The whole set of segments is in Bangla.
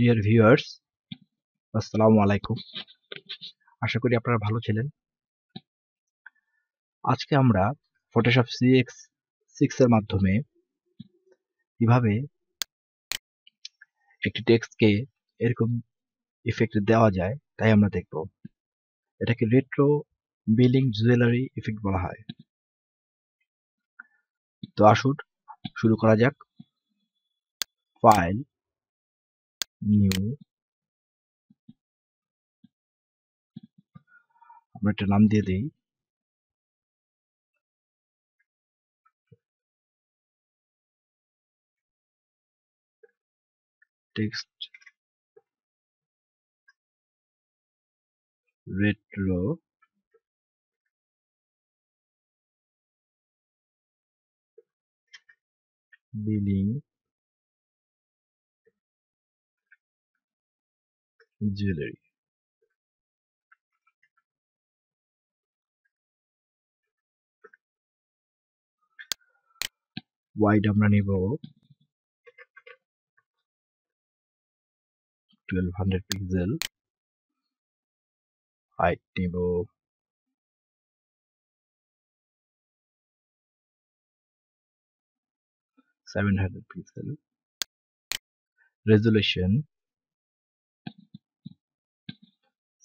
ডিয়ার ভিউয়ার্স আসসালামু আলাইকুম। আশা করি আপনারা ভালো ছিলেন। আজকে আমরা ফটোশপ সিএক্স সিক্স এর মাধ্যমে কীভাবে একটি টেক্সটকে এরকম ইফেক্ট দেওয়া যায় তাই আমরা দেখব। এটাকে রেট্রো বিলিং জুয়েলারি ইফেক্ট বলা হয়। তো আসুন শুরু করা যাক। ফাইল নিউ আমরা একটা নাম দিয়ে দিই text retro billing jewellery wide আমরা নিব টুয়েলভ হান্ড্রেড পিক্সেল হাইট নিব seven hundred pixel resolution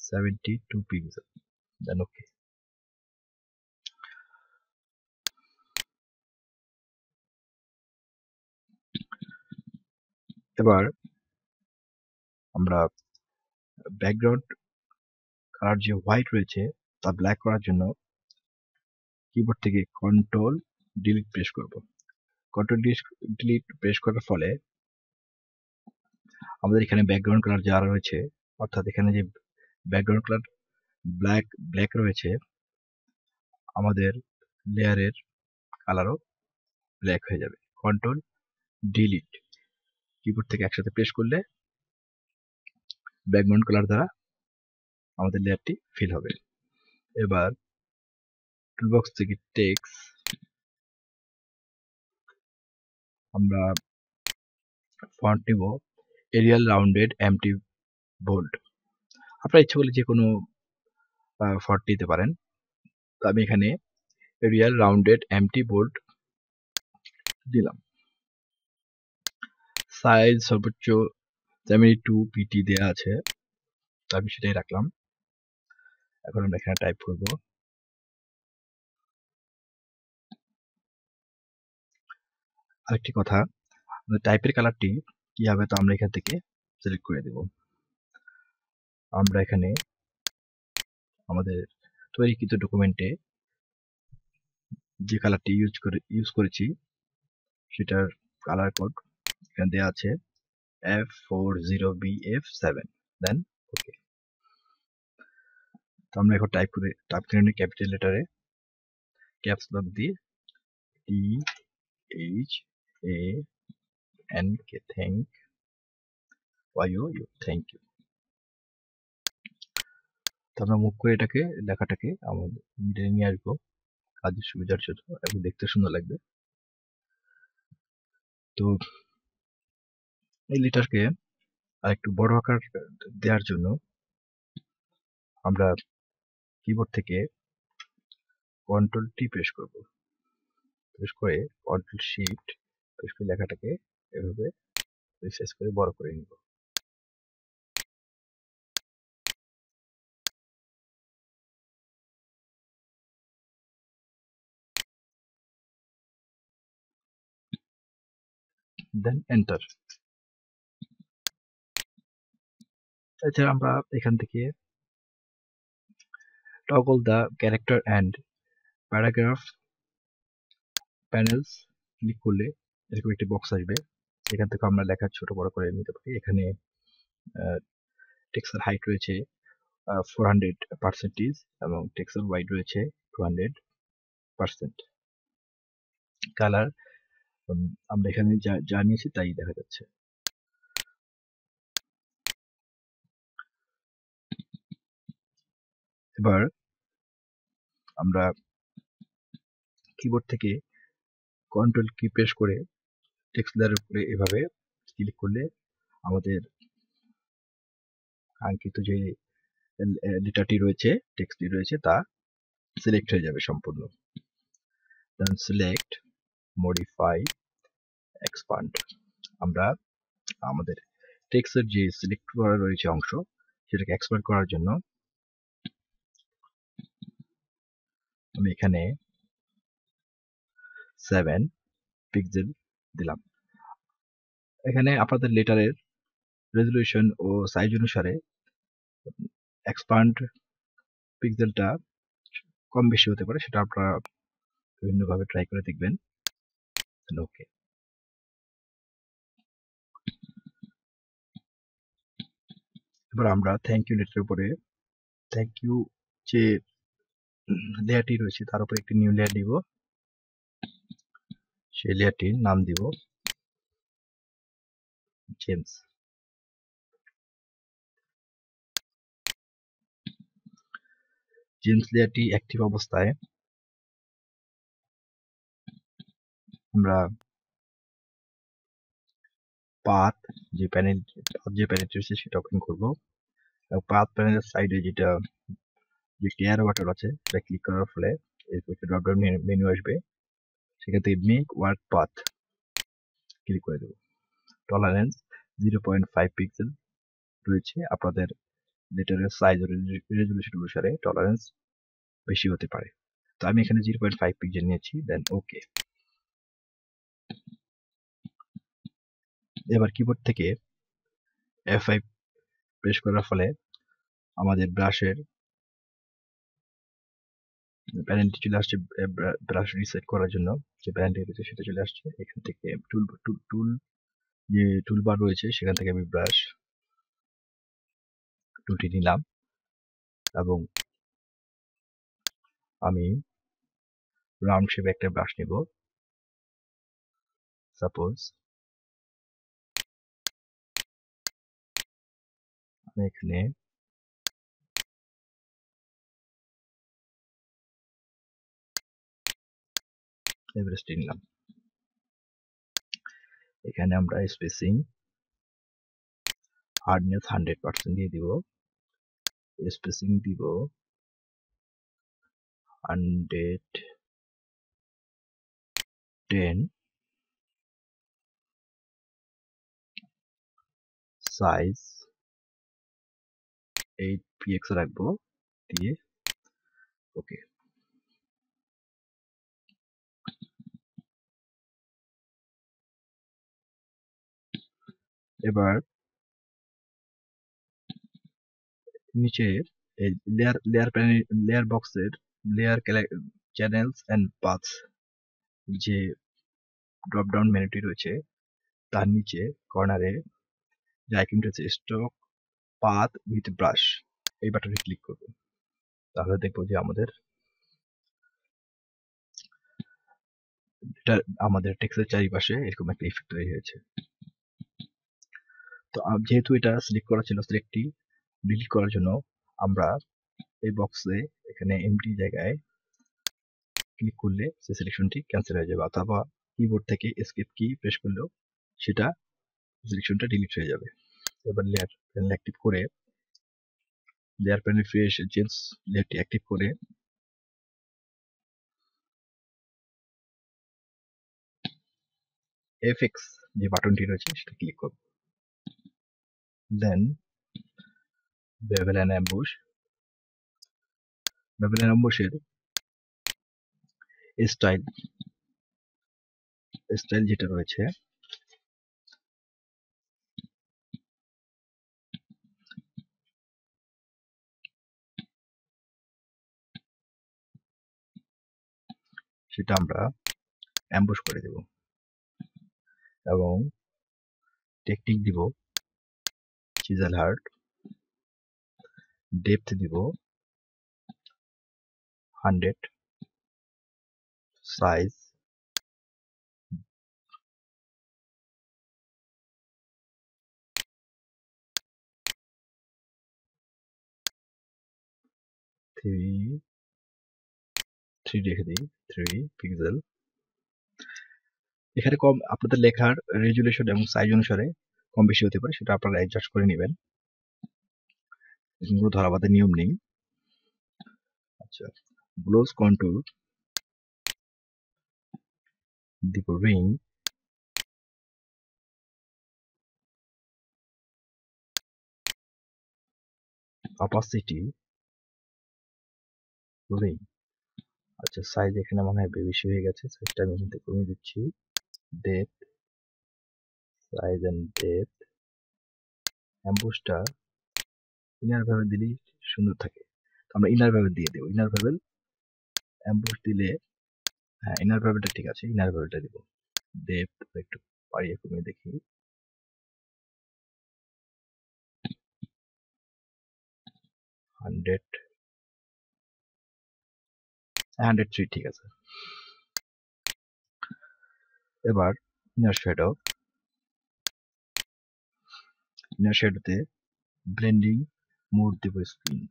seventy two pixel then okay এবার আমরা ব্যাকগ্রাউন্ড কালার যে হোয়াইট রয়েছে, তা ব্ল্যাক করার জন্য কিবোর্ড থেকে কন্ট্রোল ডিলিট প্রেস করব। কন্ট্রোল ডিলিট প্রেস করার ফলে আমাদের এখানে ব্যাকগ্রাউন্ড কালার যা রয়েছে, অর্থাৎ এখানে যে ব্যাকগ্রাউন্ড কালার ব্ল্যাক ব্ল্যাক রয়েছে। আমাদের লেয়ারের কালারও ব্ল্যাক হয়ে যাবে। কন্ট্রোল ডিলিট কিবোর্ড থেকে একসাথে প্রেস করলে ব্যাকগ্রাউন্ড কালার দ্বারা আমাদের লেয়ারটি ফিল হবে। এবার টুলবক্স থেকে টেক্স আমরা ফন্ট নিব। এরিয়াল রাউন্ডেড এমটি বোল্ড আপনার ইচ্ছে করলে যে কোনো ফন্ট নিতে পারেন। তো আমি এখানে রিয়াল রাউন্ডেড এমটি বোর্ড দিলাম। সাইজ সর্বোচ্চ সেভেন্টি টু পিটি দেওয়া আছে, তো আমি সেটাই রাখলাম। এখন আমরা এখানে টাইপ করব। আরেকটি কথা টাইপের কালারটি কি হবে তো আমরা এখান থেকে সিলেক্ট করে দেব। আমরা এখানে আমাদের তৈরিকৃত ডকুমেন্টে যে কালারটি ইউজ করে ইউজ করেছি, সেটার কালার কোড এখানে দেওয়া আছে F four zero B F seven then okay তো আমরা এখন টাইপ করে টাইপ করে নিই ক্যাপিটাল লেটারে ক্যাপস লক দিয়ে T H A N K thank Y O U thank you তো আমরা মুভ করে এটাকে, লেখাটাকে আমাদের মিডিয়ে নিয়ে আসব। কাজের সুবিধার জন্য এবং দেখতে সুন্দর লাগবে। তো এই লেটারকে আর একটু বড় আকার দেওয়ার জন্য আমরা কিবোর্ড থেকে কন্ট্রোল টি প্রেস করব। প্রেস করে কন্ট্রোল শিফট প্রেস করে লেখাটাকে এভাবে রিসাইজ করে বড় করে নিব। দেন এন্টার এছাড়া আমরা এখান থেকে toggle the character and paragraph panels click করলে এরকম একটি বক্স আসবে। এখান থেকে আমরা লেখা ছোট বড় করে নিতে পারি। এখানে টেক্সের হাইট রয়েছে ফোর হান্ড্রেড পার্সেন্টেজ এবং টেক্সের ওয়াইড রয়েছে টু হান্ড্রেড পার্সেন্ট কালার আমরা এখানে যা যা নিয়েছি তাই দেখা যাচ্ছে। এবার আমরা কিবোর্ড থেকে কন্ট্রোল কি প্রেস করে টেক্সট লেয়ারের উপরে এভাবে ক্লিক করলে আমাদের আঙ্কিত যে ডেটাটি রয়েছে টেক্সটটি রয়েছে, তা সিলেক্ট হয়ে যাবে সম্পূর্ণ। সিলেক্ট মডিফাই এক্সপান্ড আমরা আমাদের টেক্সটের যে সিলেক্ট করা রয়েছে অংশ, সেটাকে এক্সপান্ড করার জন্য আমি এখানে সেভেন পিক্সেল দিলাম। এখানে আপনাদের লেটারের রেজলিউশন ও সাইজ অনুসারে এক্সপান্ড পিক্সেলটা কম বেশি হতে পারে, সেটা আপনারা বিভিন্নভাবে ট্রাই করে দেখবেন। ওকে এবার আমরা থ্যাংক ইউ লেটারের উপরে থ্যাংক ইউ যে লেয়ারটি রয়েছে তার উপরে একটি নিউ লেয়ার দিব সেই লেয়ারটির নাম দিব জেমস জেমস লেয়ারটি অ্যাক্টিভ অবস্থায় আমরা পাথ যে প্যানেল যে প্যানেল রয়েছে সেটা ওপেন করব। পাথ প্যানেলের সাইডে যেটা, যে এয়ার ওয়াটার আছে সেটা ক্লিক করার ফলে এরপর একটা ড্রপডাউন মেনু আসবে। সেখান থেকে মেক ওয়ার্ক পাথ ক্লিক করে দেব। Tolerance zero point five pixel রয়েছে আপনাদের লেটারের সাইজ ও রেজলিউশন অনুসারে টলারেন্স বেশি হতে পারে। তো আমি এখানে জিরো পয়েন্ট ফাইভ পিক্সেল নিয়েছি দেন ওকে এবার কিবোর্ড থেকে এফ আই প্রেস করার ফলে আমাদের ব্রাশের প্যানেলটি চলে আসছে ব্রাশ রিসেট করার জন্য। যে প্যানেলটি রয়েছে সেটা চলে আসছে। এখান থেকে টুল টুল টুল যে টুলবার রয়েছে, সেখান থেকে আমি ব্রাশ টুলটি নিলাম এবং আমি রাউন্ড শেপে একটা ব্রাশ নিব। সাপোজ এখানে এভারেস্ট নিলাম এখানে আমরা স্পেসিং হার্ডনেস হান্ড্রেড পার্সেন্ট দিয়ে দিব স্পেসিং দিব hundred ten size eight PX রাখব দিয়ে, ওকে। এবার নিচে এই লেয়ার লেয়ার লেয়ার বক্সের লেয়ার চ্যানেলস অ্যান্ড পাথস যে ড্রপ ডাউন মেনুটি রয়েছে, তার নিচে কর্নারে যে আইকনটি আছে স্টক পাথ উইথ ব্রাশ এই বাটনে ক্লিক করব। তাহলে দেখব যে আমাদের আমাদের টেক্সটের চারিপাশে এরকম একটা ইফেক্ট তৈরি হয়েছে। তো যেহেতু এটা সিলেক্ট করা ছিল সিলেক্টটি ডিলিট করার জন্য আমরা এই বক্সে এখানে এমটি জায়গায় ক্লিক করলে সে সিলেকশনটি ক্যান্সেল হয়ে যাবে অথবা কিবোর্ড থেকে এসকেপ কি প্রেস করলেও সেটা সিলেকশনটা ডিলিট হয়ে যাবে। এবার লেয়ার প্যানেল অ্যাক্টিভ করে লেয়ার প্যানেল ফিরে এসে চেঞ্জ লেয়ারটি অ্যাক্টিভ করে। এফএক্স যে বাটনটি রয়েছে সেটা ক্লিক করব। Then bevel and emboss bevel and অ্যাম্বুশের style style যেটা রয়েছে সেটা আমরা অ্যাম্বুশ করে দেব। এবং টেকনিক দিব চিজাল হার্ট ডেপথ দিব হান্ড্রেড সাইজ থ্রি থ্রি রেখে দিই। থ্রি পিক্সেল এখানে কম, আপনাদের লেখার রেজুলেশন এবং সাইজ অনুসারে কম বেশি হতে পারে, সেটা আপনারা অ্যাডজাস্ট করে নেবেন। কোনো ধরাবাদের নিয়ম নেই। আচ্ছা গ্লোজ কন্টুর দিব রিং opacity রিং আচ্ছা সাইজ এখানে মনে হয় বেশি হয়ে গেছে সাইজটা আমি এখান থেকে কমিয়ে দিচ্ছি। ডেপথ সাইজ এন্ড ডেপথ অ্যাম্বুসটা ইনার ভেবেল দিলেই সুন্দর থাকে। আমরা ইনার ভেবেল দিয়ে দেবো। ইনার ভেবেল অ্যাম্বুস দিলে হ্যাঁ ইনার ভেবেলটা ঠিক আছে ইনার ভেবেলটা দিব। ডেপথ একটু বাড়িয়ে কমিয়ে দেখি। হান্ড্রেড হান্ড্রেড থ্রি ঠিক আছে। এবার ইনার শ্যাডো ইনার শ্যাডোতে ব্লেন্ডিং মোড দিব স্ক্রিন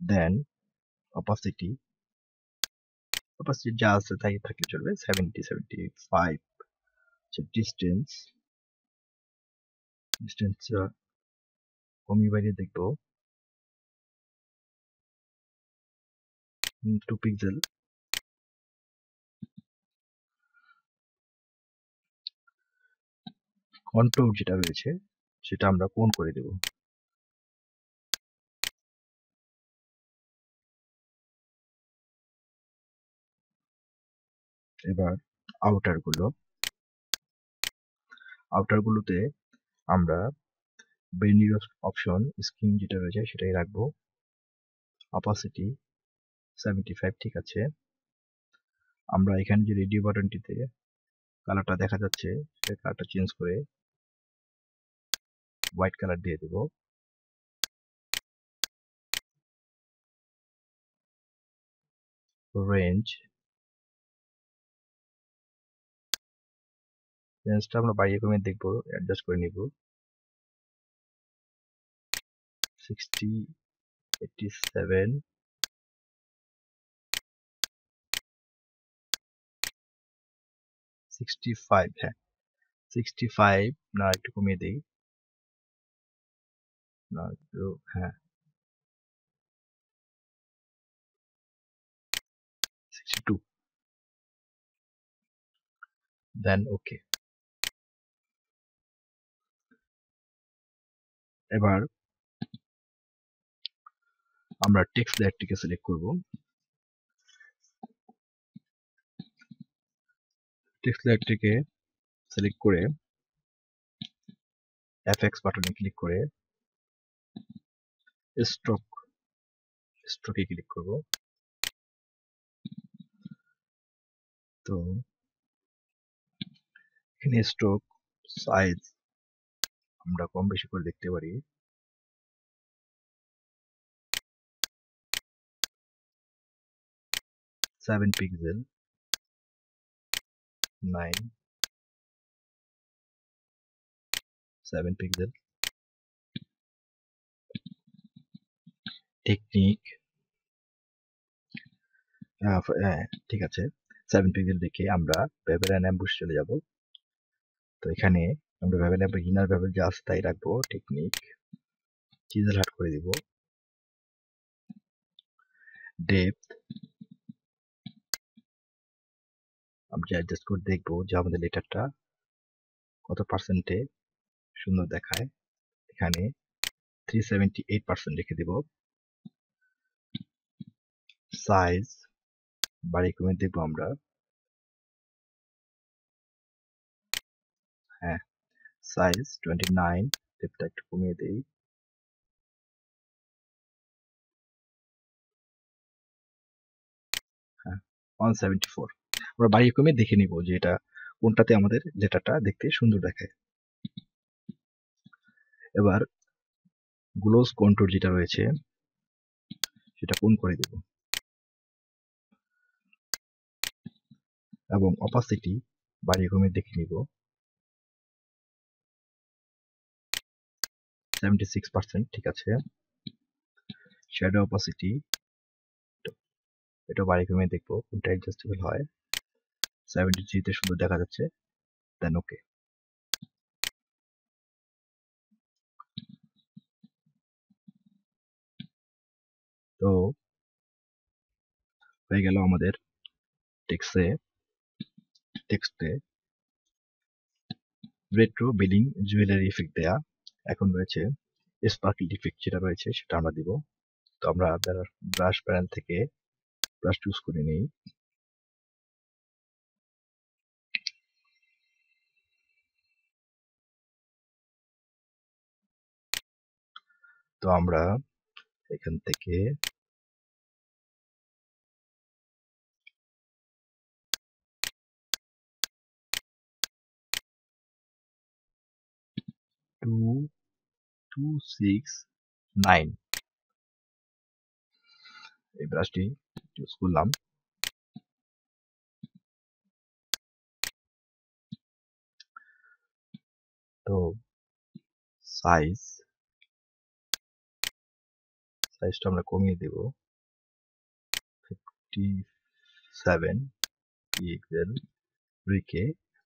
দেন অপাসিটি অপাসিটি যা আছে তাই থাকলে চলবে seventy seventy five distance distance কমিয়ে বাইরে দেখব। টু পিক্সেল কন্ট্রোল যেটা রয়েছে, সেটা আমরা কোন করে দেব? এবার আউটারগুলো। আউটার গুলোতে আমরা বেনির অপশন স্ক্রিন যেটা রয়েছে, সেটাই রাখব। অপাসিটি সেভেন্টি ফাইভ ঠিক আছে? আমরা এখানে যে রেডিও বাটনটিতে কালারটা দেখা যাচ্ছে, সেই কালারটা চেঞ্জ করে হোয়াইট কালার দিয়ে দেব। রেঞ্জ রেঞ্জটা আমরা বাড়িয়ে কমিয়ে দেখব অ্যাডজাস্ট করে নিব। Sixty eighty seven sixty five হ্যাঁ সিক্সটি ফাইভ না একটু কমিয়ে দিই না একটু হ্যাঁ সিক্সটি টু দেন ওকে এবার আমরা টেক্সট লেয়ারটিকে সিলেক্ট করব টেক্সট লেয়ারটিকে সিলেক্ট করে এফএক্স বাটনে ক্লিক করে স্ট্রোক স্ট্রোকে ক্লিক করব। তো এখানে স্ট্রোক সাইজ আমরা কম বেশি করে দেখতে পারি। Seven pixel nine seven pixel technique ঠিক আছে। সেভেন পিক্সেল দেখে আমরা অ্যান্ড অ্যাম্বুশ চলে যাব। তো এখানে আমরা বেবেল অ্যাম্বুশ ইনার বেবেল যা আছে তাই রাখব টেকনিক চিজেল হাট করে দিব। ডেপথ আমরা অ্যাডজাস্ট করে দেখব যে আমাদের লেটারটা কত পার্সেন্টে সুন্দর দেখায়। এখানে থ্রি সেভেন্টি এইট পার্সেন্ট রেখে দেব। সাইজ বাড়ি কমে দেখব আমরা। হ্যাঁ সাইজ টোয়েন্টি নাইন একটু কমিয়ে দেই। হ্যাঁ ওয়ান সেভেন্টি ফোর আমরা বাড়ি কমিয়ে দেখে নিব যে এটা কোনটাতে আমাদের লেটারটা দেখতে সুন্দর দেখায়। এবার গ্লোস কন্ট্রোল যেটা রয়েছে, সেটা কোন করে দেব? এবং অপাসিটি বাড়িয়ে কমিয়ে দেখে নিব। সেভেন্টি সিক্স পার্সেন্ট ঠিক আছে। শ্যাডো অপাসিটি এটা বাড়ি কমিয়ে দেখব, কোনটা অ্যাডজাস্টেবল হয়। সেভেন্টি থ্রিতে সুন্দর দেখা যাচ্ছে দেন ওকে তো, হয়ে গেল আমাদের টেক্সে টেক্সটে রেট্রো বিলিং জুয়েলারি ইফেক্ট দেয়া এখন রয়েছে স্পার্কল ইফেক্ট যেটা রয়েছে সেটা আমরা দিব। তো আমরা ব্রাশ প্যানেল থেকে ব্রাশ চুজ করে নিই। তো আমরা এখান থেকে টু টু সিক্স নাইন এই ব্রাশটি ইউজ করলাম। তো সাইজ সাইজটা আমরা কমিয়ে দেব। ফিফটি সেভেন পিক্সেল রেখে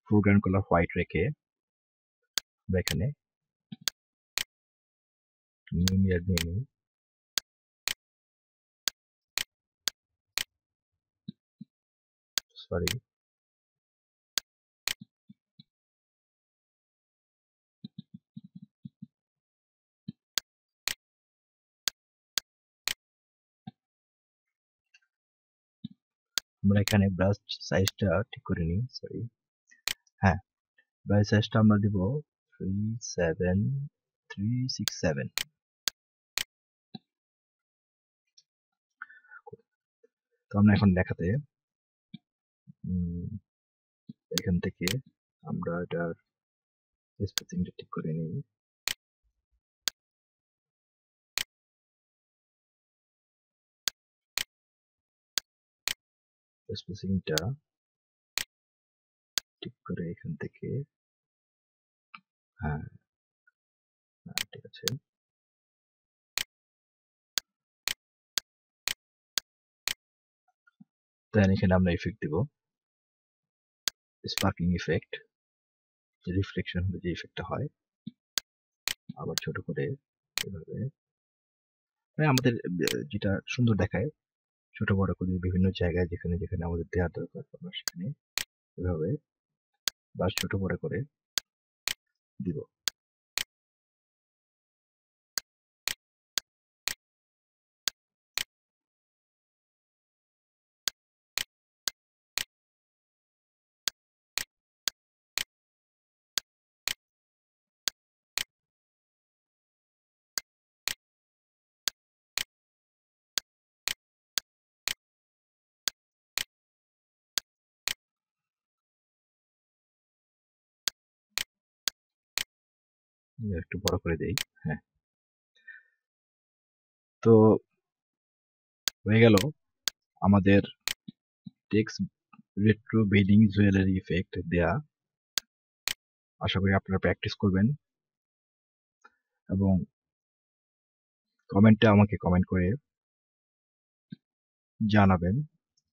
ফোরগ্রাউন্ড কালার হোয়াইট রেখে আমরা এখানে নিউমিয়ার নিয়ে নিই। সরি আমরা এখানে ব্রাশ সাইজটা ঠিক করে নিই সরি হ্যাঁ ব্রাশ সাইজটা আমরা দিব three seven three six seven তো আমরা এখন দেখাতে এখান থেকে আমরা এটার স্পেসিংটা ঠিক করে নিই। স্পেসিংটা ঠিক করে এখান থেকে হ্যাঁ ঠিক আছে এখানে আমরা ইফেক্ট দিব স্পার্কিং ইফেক্ট রিফ্লেকশন হলে যে ইফেক্টটা হয় আবার ছোট করে এভাবে আমাদের যেটা সুন্দর দেখায় ছোট বড় করে বিভিন্ন জায়গায় যেখানে যেখানে আমাদের দেওয়ার দরকার আমরা সেখানে এভাবে বা ছোট বড় করে দিব। একটু বড় করে দেই হ্যাঁ। তো হয়ে গেল আমাদের text retro bedding jewellery effect দেয়া। আশা করি আপনারা প্র্যাকটিস করবেন। এবং কমেন্টে আমাকে কমেন্ট করে জানাবেন।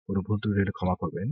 কোনো ভুল ত্রুটি ক্ষমা করবেন।